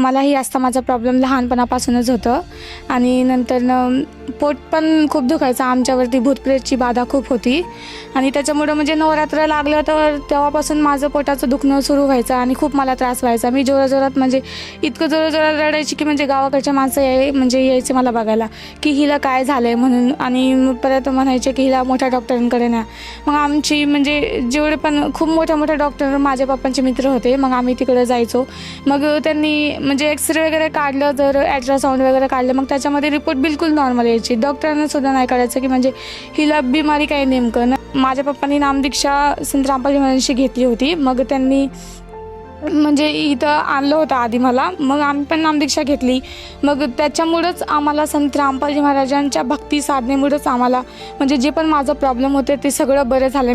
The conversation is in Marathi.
मलाही अस्थमाचा प्रॉब्लेम लहानपणापासूनच होतं. आणि नंतर न पोट पण खूप दुखायचं. आमच्यावरती भूतप्रेतची बाधा खूप होती. आणि त्याच्यामुळं म्हणजे नवरात्र लागलं तर तेव्हापासून माझं पोटाचं दुखणं सुरू व्हायचं आणि खूप मला त्रास व्हायचा. मी जोराजोरात म्हणजे इतकं जोराजोरात रडायची की म्हणजे गावाकडच्या माणसं याय म्हणजे यायचे मला बघायला की हिला काय झालं आहे म्हणून. आणि मग परत म्हणायचे की हिला मोठ्या डॉक्टरांकडे न्या. मग आमची म्हणजे जेवढे पण खूप मोठ्या मोठ्या डॉक्टर माझ्या पप्पांचे मित्र होते. मग आम्ही तिकडे जायचो. मग त्यांनी म्हणजे एक्सरे वगैरे काढलं तर अल्ट्रासाऊंड वगैरे काढलं मग त्याच्यामध्ये रिपोर्ट बिलकुल नॉर्मल यायची. डॉक्टरांना सुद्धा नाही काढायचं की म्हणजे हिला बिमारी काय नेमकं? ना माझ्या पप्पांनी नामदीक्षा संत रामपाल महाराजांशी घेतली होती. मग त्यांनी म्हणजे इथं आणलं होतं आधी मला. मग आम्ही पण नामदीक्षा घेतली. मग त्याच्यामुळंच आम्हाला संत रामपालजी महाराजांच्या भक्ती साधनेमुळंच आम्हाला म्हणजे जे पण माझं प्रॉब्लेम होते ते सगळं बरं झालं.